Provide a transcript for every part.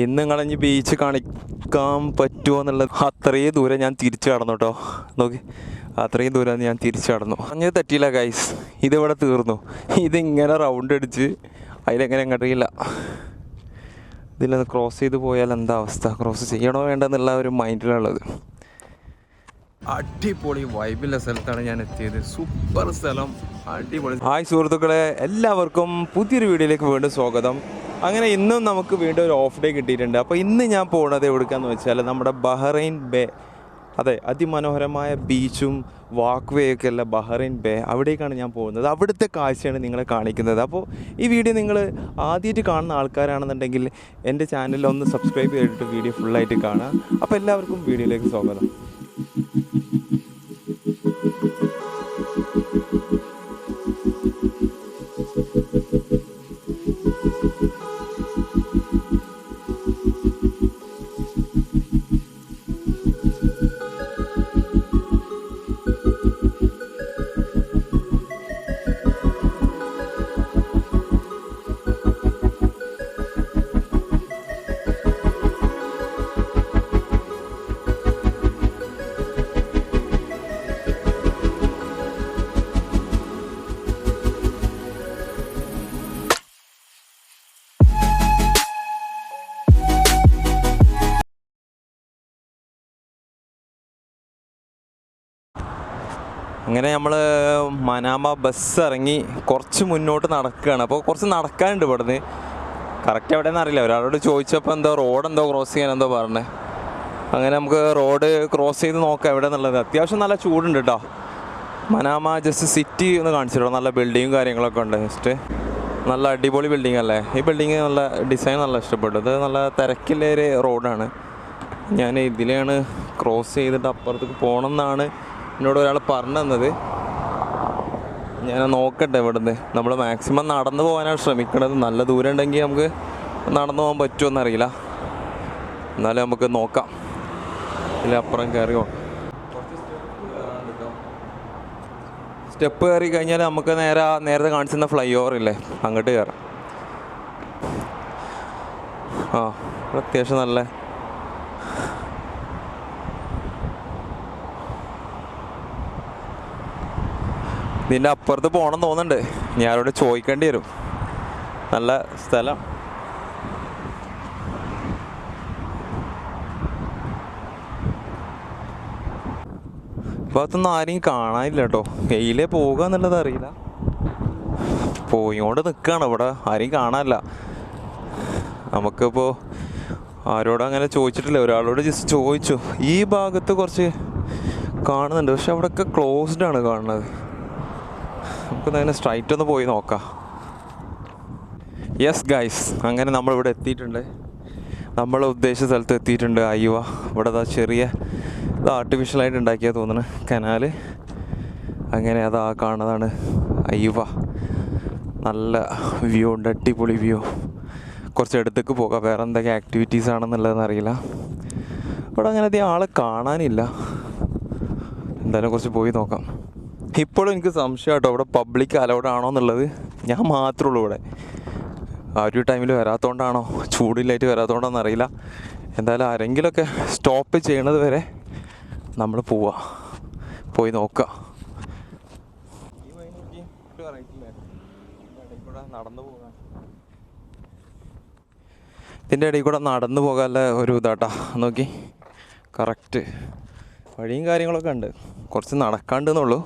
ഇന്ന് നിങ്ങളിഞ്ഞ് ബീച്ച് കാണിക്കാൻ പറ്റുമോ എന്നുള്ളത് അത്രയും ദൂരം ഞാൻ തിരിച്ചു കടന്നു കേട്ടോ നോക്കി അത്രയും ദൂരം ഞാൻ തിരിച്ചു കടന്നു. അങ്ങനെ തെറ്റിയില്ല ഗൈസ് ഇതിവിടെ തീർന്നു. ഇതിങ്ങനെ റൗണ്ട് അടിച്ച് അതിലെങ്ങനെ അങ്ങോട്ടില്ല ഇതിലൊന്ന് ക്രോസ് ചെയ്ത് പോയാൽ എന്താ അവസ്ഥ? ക്രോസ് ചെയ്യണോ വേണ്ടെന്നുള്ള ഒരു മൈൻഡിലുള്ളത് അടിപൊളി വൈബിലെ സ്ഥലത്താണ് ഞാൻ എത്തിയത്. സൂപ്പർ സ്ഥലം. അടിപൊളി. ഹായ് സുഹൃത്തുക്കളെ. എല്ലാവർക്കും പുതിയൊരു വീഡിയോയിലേക്ക് വീണ്ടും സ്വാഗതം. അങ്ങനെ ഇന്നും നമുക്ക് വീണ്ടും ഒരു ഓഫ് ഡേ കിട്ടിയിട്ടുണ്ട്. അപ്പോൾ ഇന്ന് ഞാൻ പോണത് എവിടെക്കാന്ന് വെച്ചാൽ നമ്മുടെ ബഹ്റൈൻ ബേ അതെ അതിമനോഹരമായ ബീച്ചും വാക്ക് ഒക്കെ ഉള്ള ബഹ്റൈൻ ബേ അവിടേക്കാണ് ഞാൻ പോകുന്നത്. അവിടുത്തെ കാഴ്ചയാണ് നിങ്ങളെ കാണിക്കുന്നത്. അപ്പോൾ ഈ വീഡിയോ നിങ്ങൾ ആദ്യമായിട്ട് കാണുന്ന ആൾക്കാരാണെന്നുണ്ടെങ്കിൽ എന്റെ ചാനലിൽ ഒന്ന് സബ്സ്ക്രൈബ് ചെയ്തിട്ട് വീഡിയോ ഫുള്ളായിട്ട് കാണാം അപ്പോൾ എല്ലാവർക്കും വീഡിയോയിലേക്ക് സ്വാഗതം. അങ്ങനെ നമ്മൾ മനാമ ബസ് ഇറങ്ങി കുറച്ച് മുന്നോട്ട് നടക്കുകയാണ്. അപ്പോൾ കുറച്ച് നടക്കാനുണ്ട് ഇവിടുന്ന്. കറക്റ്റ് എവിടെയെന്ന് അറിയില്ല. ഒരാളോട് ചോദിച്ചപ്പോൾ എന്തോ റോഡ് എന്തോ ക്രോസ് ചെയ്യാൻ എന്തോ പറഞ്ഞേ. അങ്ങനെ നമുക്ക് റോഡ് ക്രോസ് ചെയ്ത് നോക്കാം എവിടെ എന്നുള്ളത് അത്യാവശ്യം നല്ല ചൂടുണ്ട് കേട്ടോ മനാമ ജസ്റ്റ് സിറ്റി ഒന്ന് കാണിച്ചിട്ടോ? നല്ല ബിൽഡിങ്ങും കാര്യങ്ങളൊക്കെ ഉണ്ട്. ജസ്റ്റ് നല്ല അടിപൊളി ബിൽഡിംഗ് അല്ലേ? ഈ ബിൽഡിങ് നല്ല ഡിസൈൻ നല്ല ഇഷ്ടപ്പെട്ടു. ഇത് നല്ല തിരക്കില്ലേ ഒരു റോഡാണ് ഞാൻ ഇതിലെയാണ് ക്രോസ് ചെയ്തിട്ട് അപ്പുറത്തേക്ക് പോകണം എന്നാണ് എന്നോട് ഒരാൾ പറഞ്ഞു തന്നത്. ഞാൻ നോക്കട്ടെ ഇവിടുന്ന്. നമ്മൾ മാക്സിമം നടന്നു പോകാനാണ് ശ്രമിക്കുന്നത് നല്ല ദൂരം ഉണ്ടെങ്കിൽ നമുക്ക് നടന്നു പോകാൻ പറ്റുമോ അറിയില്ല. എന്നാലും നമുക്ക് നോക്കാം. ഇതിൽ അപ്പുറം കയറി സ്റ്റെപ്പ് കയറി കഴിഞ്ഞാൽ നമുക്ക് നേരെ നേരത്തെ കാണിച്ചിരുന്ന ഫ്ലൈ ഓവർ ഇല്ലേ? അങ്ങോട്ട് കയറാം. ആ അത്യാവശ്യം നല്ല ഇതിന്റെ അപ്പുറത്ത് പോകണം തോന്നുന്നുണ്ട്. ഞാൻ ആരോട് ചോദിക്കേണ്ടി വരും. നല്ല സ്ഥലം. ഭാഗത്തൊന്നും ആരെയും കാണാനില്ല കേട്ടോ എയിലേ പോകുക എന്നുള്ളത് അറിയില്ല. പോയിക്കൊണ്ട് നിൽക്കുകയാണ് ഇവിടെ ആരെയും കാണാനില്ല. നമുക്കിപ്പോൾ ആരോടും അങ്ങനെ ചോദിച്ചിട്ടില്ല. ഒരാളോട് ജസ്റ്റ് ചോദിച്ചു. ഈ ഭാഗത്ത് കുറച്ച് കാണുന്നുണ്ട്. പക്ഷെ അവിടെയൊക്കെ ക്ലോസ്ഡ് ആണ് കാണുന്നത്. നമുക്ക് അങ്ങനെ സ്ട്രൈറ്റ് ഒന്ന് പോയി നോക്കാം. യെസ് ഗൈസ് അങ്ങനെ നമ്മൾ നമ്മളിവിടെ എത്തിയിട്ടുണ്ട്. നമ്മൾ ഉദ്ദേശിച്ച സ്ഥലത്ത് എത്തിയിട്ടുണ്ട് അയ്യുവ. ഇവിടെ അതാ ചെറിയ ഇത് ആർട്ടിഫിഷ്യലായിട്ട് ഉണ്ടാക്കിയ തോന്നുന്നു. കനാല്. അങ്ങനെ അതാ കാണുന്നതാണ് അയ്യുവ. നല്ല വ്യൂ ഉണ്ട്. അടിപൊളി വ്യൂ കുറച്ച് അടുത്തേക്ക് പോകാം. വേറെ എന്തൊക്കെ ആക്ടിവിറ്റീസ് ആണെന്നുള്ളതെന്ന് അറിയില്ല. ഇവിടെ അങ്ങനെ അധികം ആളെ കാണാനില്ല. എന്തായാലും കുറച്ച് പോയി നോക്കാം. ഇപ്പോഴും എനിക്ക് സംശയം കേട്ടോ പബ്ലിക് അലൗഡ് ആണോ എന്നുള്ളത്. ഞാൻ മാത്രമേ ഉള്ളൂ ഇവിടെ. ആ ഒരു ടൈമിൽ വരാത്തോണ്ടാണോ? ചൂടില്ലായിട്ട് വരാത്തോണ്ടാന്ന് അറിയില്ല എന്തായാലും ആരെങ്കിലുമൊക്കെ സ്റ്റോപ്പ് ചെയ്യണത് വരെ നമ്മൾ പോവാ. പോയി നോക്കാം. നടന്നു ഇതിന്റെ ഇടയിൽ കൂടെ നടന്നു പോകാനുള്ള ഒരു ഇതാട്ടാ. നോക്കി. കറക്റ്റ് വഴിയും കാര്യങ്ങളൊക്കെ ഉണ്ട്. കുറച്ച് നടക്കാണ്ടെന്നുള്ളൂ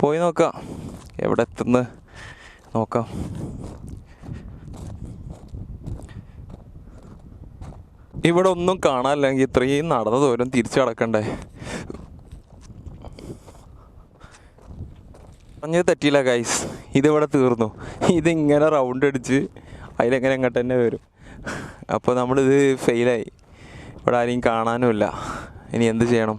പോയി നോക്കാം. എവിടെ എത്തുന്നു നോക്കാം. ഇവിടെ ഒന്നും കാണാനില്ലെങ്കിൽ ഇത്രയും നടന്ന ദൂരം തിരിച്ചു കടക്കണ്ടേ? പറഞ്ഞത് തെറ്റിയില്ല ഗൈസ് ഇതിവിടെ തീർന്നു. ഇതിങ്ങനെ റൗണ്ട് അടിച്ച് അതിലെങ്ങനെ അങ്ങോട്ട് തന്നെ വരും. അപ്പോൾ നമ്മളിത് ഫെയിലായി ഇവിടെ ആരെയും കാണാനുമില്ല. ഇനി എന്ത് ചെയ്യണം?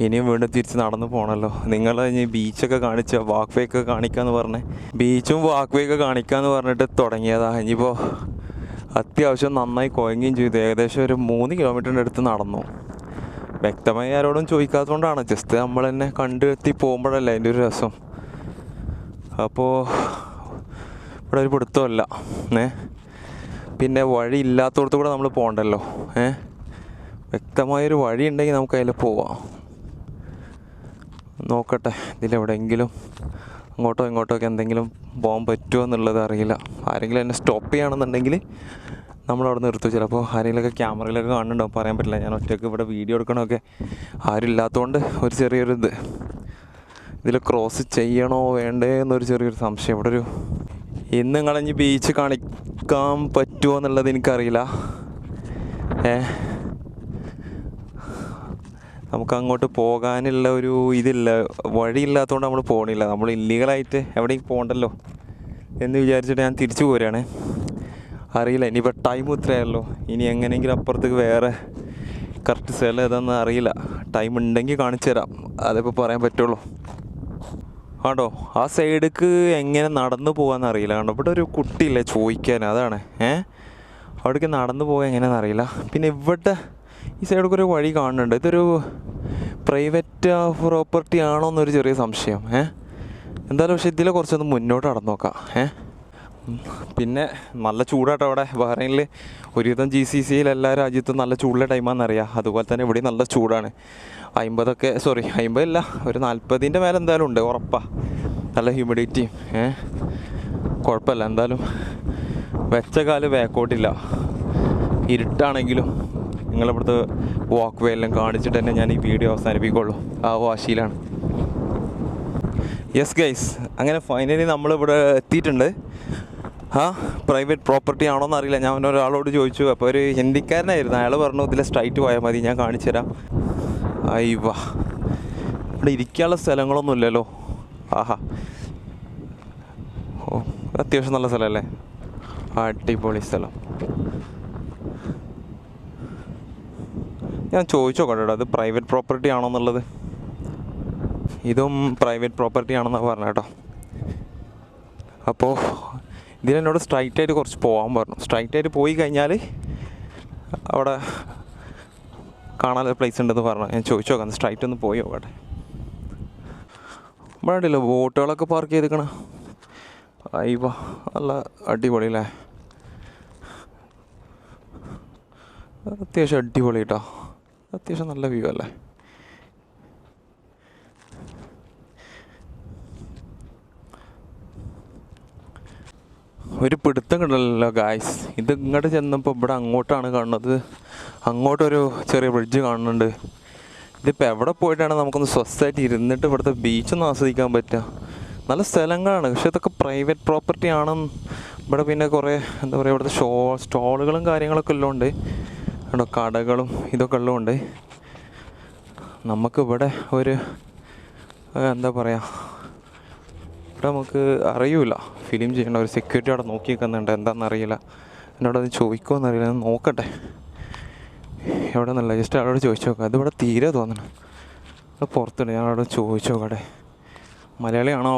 ഇനിയും വീണ്ടും തിരിച്ച് നടന്നു പോകണമല്ലോ നിങ്ങൾ ഇനി ബീച്ചൊക്കെ കാണിച്ച വാക്ക് വേ ഒക്കെ കാണിക്കാന്ന് പറഞ്ഞേ. ബീച്ചും വാക്ക് വേ ഒക്കെ കാണിക്കാന്ന് പറഞ്ഞിട്ട് തുടങ്ങിയതാ. ഇനിയിപ്പോൾ അത്യാവശ്യം നന്നായി കുഴങ്ങുകയും ചെയ്തു. ഏകദേശം ഒരു മൂന്ന് കിലോമീറ്ററിന്റെ അടുത്ത് നടന്നു. വ്യക്തമായി ആരോടും ചോദിക്കാത്തതുകൊണ്ടാണ്. ജസ്റ്റ് നമ്മൾ തന്നെ കണ്ടെത്തി പോകുമ്പോഴല്ല അതിന്റെ ഒരു രസം. അപ്പോൾ ഇവിടെ ഒരു പിടുത്തമല്ല. ഏ? പിന്നെ വഴി ഇല്ലാത്തടത്ത് കൂടെ നമ്മൾ പോകണ്ടല്ലോ ഏ? വ്യക്തമായൊരു വഴി ഉണ്ടെങ്കിൽ നമുക്ക് അതിൽ പോവാം. നോക്കട്ടെ ഇതിലെവിടെയെങ്കിലും അങ്ങോട്ടോ ഇങ്ങോട്ടോ ഒക്കെ എന്തെങ്കിലും പോകാൻ പറ്റുമോ എന്നുള്ളത് അറിയില്ല. ആരെങ്കിലും എന്നെ സ്റ്റോപ്പ് ചെയ്യുകയാണെന്നുണ്ടെങ്കിൽ നമ്മളവിടെ നിർത്തും. ചിലപ്പോൾ ആരെങ്കിലുമൊക്കെ ക്യാമറയിലൊക്കെ കാണുന്നുണ്ടാവും പറയാൻ പറ്റില്ല. ഞാൻ ഒറ്റയ്ക്ക് ഇവിടെ വീഡിയോ എടുക്കണമൊക്കെ ആരും ഇല്ലാത്തതുകൊണ്ട് ഒരു ചെറിയൊരു ഇത്. ഇതിൽ ക്രോസ് ചെയ്യണോ വേണ്ടേ എന്നൊരു ചെറിയൊരു സംശയം. ഇവിടെ ഒരു ഇന്ന് നിങ്ങളഞ്ഞ് ബീച്ച് കാണിക്കാൻ പറ്റുമോ എന്നുള്ളത് എനിക്കറിയില്ല. ഏ? നമുക്ക് അങ്ങോട്ട് പോകാനുള്ള ഒരു ഇതില്ല. വഴിയില്ലാത്തതുകൊണ്ട് നമ്മൾ പോകണില്ല നമ്മൾ ഇല്ലീഗലായിട്ട് എവിടെയും പോകണ്ടല്ലോ എന്ന് വിചാരിച്ചിട്ട് ഞാൻ തിരിച്ചു പോരുകയാണ് അറിയില്ല. ഇനിയിപ്പോൾ ടൈം ഇത്രയല്ലോ ഇനി എങ്ങനെയെങ്കിലും അപ്പുറത്തേക്ക് വേറെ കറക്റ്റ് സ്ഥലം ഏതാണെന്ന് അറിയില്ല. ടൈം ഉണ്ടെങ്കിൽ കാണിച്ചു തരാം. അതിപ്പോൾ പറയാൻ പറ്റുള്ളൂ. ആണ്ടോ ആ സൈഡിക്ക് എങ്ങനെ നടന്നു പോകാമെന്ന് അറിയില്ല. കണ്ടോ? ഇവിടെ ഒരു കുട്ടിയില്ലേ ചോദിക്കാൻ. അതാണ്. ഏഹ് അവിടേക്ക് നടന്നു പോകാൻ എങ്ങനെയാണെന്ന് അറിയില്ല. പിന്നെ ഇവിടെ ഈ സൈഡിൽ ഒരു വഴി കാണുന്നുണ്ട്. ഇതൊരു പ്രൈവറ്റ് പ്രോപ്പർട്ടി ആണോ എന്നൊരു ചെറിയ സംശയം. ഏ? എന്തായാലും പക്ഷേ ഇതിലെ കുറച്ചൊന്ന് മുന്നോട്ട് നടന്നു നോക്കാം. ഏ? പിന്നെ നല്ല ചൂടാട്ടോ അവിടെ. ബഹ്റൈനിൽ ഒരുവിധം ജി സി സിയിൽ എല്ലാ രാജ്യത്തും നല്ല ചൂടുള്ള ടൈമാണെന്നറിയാം. അതുപോലെ തന്നെ ഇവിടെ നല്ല ചൂടാണ്. അമ്പതൊക്കെ സോറി അമ്പതല്ല ഒരു നാൽപ്പതിന്റെ മേലെ എന്തായാലും ഉണ്ട്. ഉറപ്പാണ് നല്ല ഹ്യൂമിഡിറ്റിയും ഏ? കുഴപ്പമില്ല. എന്തായാലും വെച്ച കാൽ ബാക്കോട്ടില്ല ഇരുട്ടാണെങ്കിലും നിങ്ങളിവിടുത്തെ വാക്ക് വേ എല്ലാം കാണിച്ചിട്ട് തന്നെ ഞാൻ ഈ വീഡിയോ അവസാനിപ്പിക്കുള്ളൂ. ആ വാശിയിലാണ്. യെസ് ഗൈസ് അങ്ങനെ ഫൈനലി നമ്മളിവിടെ എത്തിയിട്ടുണ്ട്. ആ പ്രൈവറ്റ് പ്രോപ്പർട്ടി ആണോ എന്ന് അറിയില്ല. ഞാൻ ഒരാളോട് ചോദിച്ചു. അപ്പോൾ ഒരു ഹിന്ദിക്കാരനായിരുന്നു. അയാൾ പറഞ്ഞു ഇതിലെ സ്ട്രൈറ്റ് പോയാൽ മതി. ഞാൻ കാണിച്ചു തരാം. അയ്യവ ഇവിടെ ഇരിക്കാനുള്ള സ്ഥലങ്ങളൊന്നും ഇല്ലല്ലോ. ആഹാ. ഓ അത്യാവശ്യം നല്ല സ്ഥലമല്ലേ? അടിപൊളി സ്ഥലം. ഞാൻ ചോദിച്ചു കേട്ടോ അത് പ്രൈവറ്റ് പ്രോപ്പർട്ടി ആണോ എന്നുള്ളത്? ഇതും പ്രൈവറ്റ് പ്രോപ്പർട്ടി ആണെന്നാണ് പറഞ്ഞ കേട്ടോ. അപ്പോൾ ഇതിലെന്നോട് സ്ട്രൈറ്റ് ആയിട്ട് കുറച്ച് പോകാൻ പറഞ്ഞു. സ്ട്രൈറ്റ് ആയിട്ട് പോയി കഴിഞ്ഞാൽ അവിടെ കാണാനുള്ള പ്ലേസ് ഉണ്ടെന്ന് പറഞ്ഞു. ഞാൻ ചോദിച്ചു നോക്കാം സ്ട്രൈറ്റ് ഒന്ന് പോയി നോക്കട്ടെ. വേണ്ടില്ല ബോട്ടുകളൊക്കെ പാർക്ക് ചെയ്തിക്കണ അയ്യവ നല്ല അടിപൊളി അല്ലേ? അത്യാവശ്യം അടിപൊളി കേട്ടോ. അത്യാവശ്യം നല്ല വ്യൂ അല്ലേ? ഒരു പിടുത്തം കണ്ടല്ലോ ഗായ്സ് ഇത് ഇങ്ങോട്ട് ചെന്നപ്പോൾ ഇവിടെ അങ്ങോട്ടാണ് കാണുന്നത്. അങ്ങോട്ടൊരു ചെറിയ ബ്രിഡ്ജ് കാണുന്നുണ്ട്. ഇതിപ്പോൾ എവിടെ പോയിട്ടാണ് നമുക്കൊന്ന് സ്വസ്ഥമായിട്ട് ഇരുന്നിട്ട് ഇവിടുത്തെ ബീച്ചൊന്നും ആസ്വദിക്കാൻ പറ്റുക? നല്ല സ്ഥലങ്ങളാണ്. പക്ഷേ ഇതൊക്കെ പ്രൈവറ്റ് പ്രോപ്പർട്ടി ആണ് ഇവിടെ പിന്നെ കുറേ എന്താ പറയുക ഇവിടുത്തെ ഷോ സ്റ്റോളുകളും കാര്യങ്ങളൊക്കെ ഉള്ളതുകൊണ്ട് കണ്ടോ കടകളും ഇതൊക്കെ ഉള്ളതുകൊണ്ട് നമുക്കിവിടെ ഒരു എന്താ പറയുക ഇവിടെ നമുക്ക് അറിയില്ല ഫിലിം ചെയ്യേണ്ട ഒരു സെക്യൂരിറ്റി അവിടെ നോക്കി നിൽക്കുന്നുണ്ട് എന്താണെന്ന് അറിയില്ല എന്നോട് അത് ചോദിക്കുമോ അറിയില്ല നോക്കട്ടെ. എവിടെ നിന്നല്ല? ജസ്റ്റ് അവിടെ ചോദിച്ചു നോക്കാം. അതിവിടെ തീരെ തോന്നണം പുറത്തുണ്ട്. ഞാൻ അവിടെ ചോദിച്ചു നോക്കട്ടെ. മലയാളിയാണോ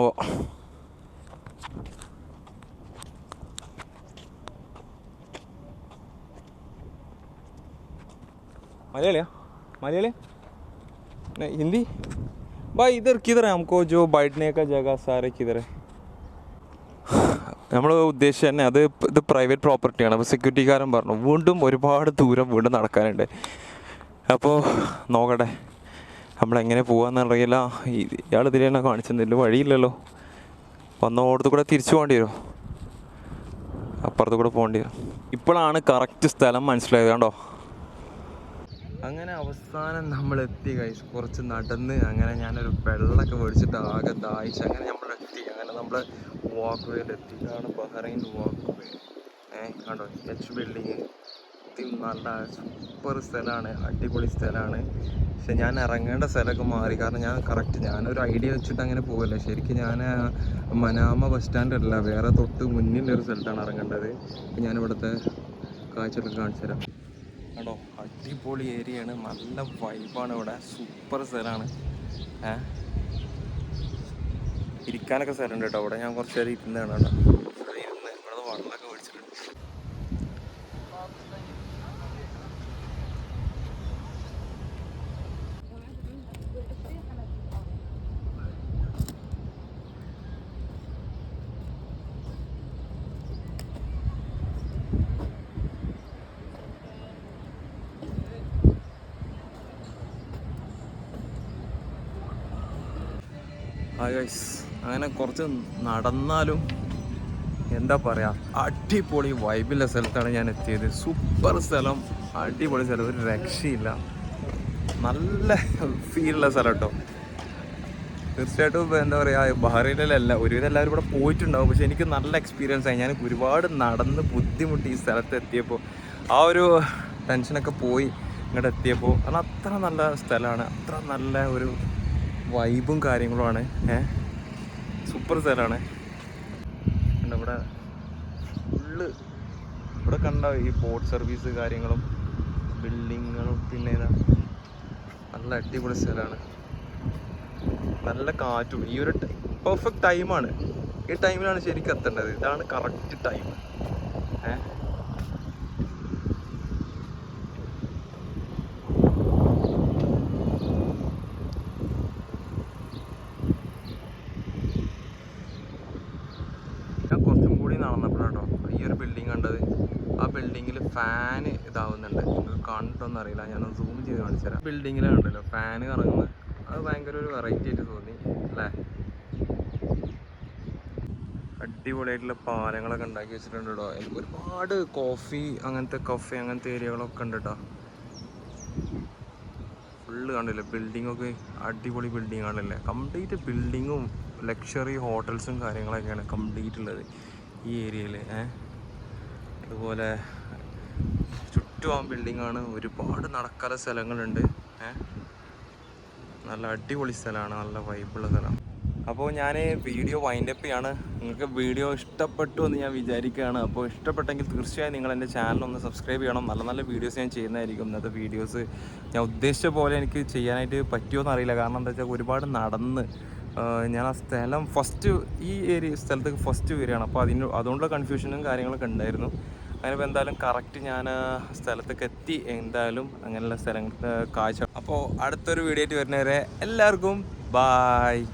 मलयाली मलयाली नहीं हिंदी भाई इधर किधर है हमको जो बैठने का जगह सारे किधर है നമ്മൾ ഉദ്ദേശിച്ച തന്നെ അത് ഇപ്പ- ഇത് പ്രൈവറ്റ് പ്രോപ്പർട്ടിയാണ് അപ്പോൾ സെക്യൂരിറ്റിക്കാരൻ പറഞ്ഞു വീണ്ടും ഒരുപാട് ദൂരം വീണ്ടും നടക്കാനുണ്ട് അപ്പോൾ നോക്കട്ടെ നമ്മളെങ്ങനെ പോകാമെന്നറിയില്ല ഇയാൾ ഇതിൽ തന്നെ കാണിച്ചെന്നില്ല വഴിയില്ലല്ലോ വന്ന ഓടത്ത് കൂടെ തിരിച്ചു പോകേണ്ടി വരുമോ അപ്പുറത്ത് കൂടെ പോകേണ്ടി വരും ഇപ്പോഴാണ് കറക്റ്റ് സ്ഥലം മനസ്സിലായത് കണ്ടോ അങ്ങനെ അവസാനം നമ്മൾ എത്തി കൈസ് കുറച്ച് നടന്ന് അങ്ങനെ ഞാനൊരു വെള്ളമൊക്കെ മേടിച്ചിട്ട് ആകെ ദാഹിച്ച് അങ്ങനെ നമ്മൾ എത്തി അങ്ങനെ നമ്മൾ വാക്ക് വേയിൽ എത്തി ഇതാണ് ബഹ്റൈൻ വാക്ക് വേ ഏഹ് കണ്ടോ എച്ച് ബിൽഡിങ് നല്ല സൂപ്പർ സ്ഥലമാണ്. അടിപൊളി സ്ഥലമാണ്. പക്ഷെ ഞാൻ ഇറങ്ങേണ്ട സ്ഥലമൊക്കെ മാറി. കാരണം ഞാൻ കറക്റ്റ് ഞാനൊരു ഐഡിയ വെച്ചിട്ട് അങ്ങനെ പോകല്ല ശരിക്കും ഞാൻ മനാമ ബസ് സ്റ്റാൻഡല്ല വേറെ തൊട്ട് മുന്നിലൊരു സ്ഥലത്താണ് ഇറങ്ങേണ്ടത്. ഇവിടുത്തെ കാഴ്ചകളൊക്കെ കാണിച്ചു തരാം കണ്ടോ അടിപൊളി ഏരിയയാണ്. നല്ല വൈബാണ് ഇവിടെ. സൂപ്പർ സ്ഥലമാണ്. ഏ? ഇരിക്കാനൊക്കെ സ്ഥലമുണ്ട് കേട്ടോ അവിടെ ഞാൻ കുറച്ച് നേരം ഇരുന്നതാണ് കേട്ടോ ഇവിടെ ഇരുന്ന് ഇവിടെ വെള്ളമൊക്കെ മേടിച്ചിട്ടുണ്ട് ഗൈസ് അങ്ങനെ കുറച്ച് നടന്നാലും എന്താ പറയുക അടിപൊളി വൈബിലുള്ള സ്ഥലത്താണ് ഞാൻ എത്തിയത്. സൂപ്പർ സ്ഥലം അടിപൊളി സ്ഥലം ഒരു രക്ഷയില്ല. നല്ല ഫീലുള്ള സ്ഥലം കേട്ടോ തീർച്ചയായിട്ടും എന്താ പറയുക ബഹ്റൈനിലല്ല ഒരുവിധം എല്ലാവരും ഇവിടെ പോയിട്ടുണ്ടാവും. പക്ഷെ എനിക്ക് നല്ല എക്സ്പീരിയൻസ് ആയി. ഞാൻ ഒരുപാട് നടന്ന് ബുദ്ധിമുട്ടി ഈ സ്ഥലത്ത് എത്തിയപ്പോൾ ആ ഒരു ടെൻഷനൊക്കെ പോയി ഇങ്ങോട്ട് എത്തിയപ്പോൾ കാരണം അത്ര നല്ല സ്ഥലമാണ് അത്ര നല്ല ഒരു വൈബും കാര്യങ്ങളുമാണ്. ഏ? സൂപ്പർ സ്ഥലമാണ്. ഇവിടെ? ഫുള്ള് ഇവിടെ കണ്ട ഈ ബോട്ട് സർവീസ് കാര്യങ്ങളും ബിൽഡിങ്ങുകളും പിന്നെ നല്ല അടിപൊളി സ്ഥലമാണ്. നല്ല കാറ്റും. ഈ ഒരു പെർഫെക്റ്റ് ടൈമാണ് ഈ ടൈമിലാണ് ശരിക്കും എത്തേണ്ടത്. ഇതാണ് കറക്റ്റ് ടൈം ഏ ഞാൻ കുറച്ചും കൂടി നടന്നപ്പോഴാട്ടോ ഈ ഒരു ബിൽഡിംഗ് കണ്ടത് ആ ബിൽഡിങ്ങിൽ ഫാന് ഇതാവുന്നുണ്ട്. നിങ്ങൾക്ക് കണ്ടിട്ടൊന്നും അറിയില്ല. ഞാൻ സൂം ചെയ്ത് കാണിച്ചു തരാം. ബിൽഡിങ്ങിൽ കണ്ടല്ലോ ഫാന് കറങ്ങുന്നത് അത് ഭയങ്കര ഒരു വെറൈറ്റി ആയിട്ട് തോന്നി അല്ലേ? അടിപൊളിയായിട്ടുള്ള പാലങ്ങളൊക്കെ ഉണ്ടാക്കി വെച്ചിട്ടുണ്ട് കേട്ടോ എനിക്ക് ഒരുപാട് കോഫി അങ്ങനത്തെ കഫേ അങ്ങനത്തെ ഏരിയകളൊക്കെ ഉണ്ട് കേട്ടോ ഫുള്ള് കണ്ടില്ലേ? ബിൽഡിങ്ങൊക്കെ അടിപൊളി ബിൽഡിംഗ് ആണല്ലേ? കംപ്ലീറ്റ് ബിൽഡിങ്ങും ലക്ഷറി ഹോട്ടൽസും കാര്യങ്ങളൊക്കെയാണ് കംപ്ലീറ്റ് ഉള്ളത് ഈ ഏരിയയിൽ ഏഹ് അതുപോലെ ചുറ്റും ആ ബിൽഡിങ്ങാണ്. ഒരുപാട് നടക്കാത്ത സ്ഥലങ്ങളുണ്ട്. നല്ല അടിപൊളി സ്ഥലമാണ്. നല്ല വൈബുള്ള സ്ഥലം. അപ്പോൾ ഞാൻ വീഡിയോ വൈൻഡപ്പ് ചെയ്യാണ്. നിങ്ങൾക്ക് വീഡിയോ ഇഷ്ടപ്പെട്ടു എന്ന് ഞാൻ വിചാരിക്കുകയാണ്. അപ്പോൾ ഇഷ്ടപ്പെട്ടെങ്കിൽ തീർച്ചയായും നിങ്ങൾ എന്റെ ചാനൽ ഒന്ന് സബ്സ്ക്രൈബ് ചെയ്യണം. നല്ല നല്ല വീഡിയോസ് ഞാൻ ചെയ്യുന്നതായിരിക്കും. ഇന്നത്തെ വീഡിയോസ് ഞാൻ ഉദ്ദേശിച്ച പോലെ എനിക്ക് ചെയ്യാനായിട്ട് പറ്റുമോ എന്നറിയില്ല കാരണം എന്താ വെച്ചാൽ ഒരുപാട് നടന്ന് ഞാൻ ആ സ്ഥലം ഫസ്റ്റ് ഈ ഏരിയ സ്ഥലത്തേക്ക് ഫസ്റ്റ് വരികയാണ്. അപ്പോൾ അതിന് അതുകൊണ്ടുള്ള കൺഫ്യൂഷനും കാര്യങ്ങളൊക്കെ ഉണ്ടായിരുന്നു. അങ്ങനെ ഇപ്പോൾ എന്തായാലും കറക്റ്റ് ഞാൻ സ്ഥലത്തേക്ക് എത്തി. എന്തായാലും അങ്ങനെയുള്ള സ്ഥലങ്ങൾ കാഴ്ച. അപ്പോൾ അടുത്തൊരു വീഡിയോ ആയിട്ട് വരുന്നവരെ എല്ലാവർക്കും ബായ്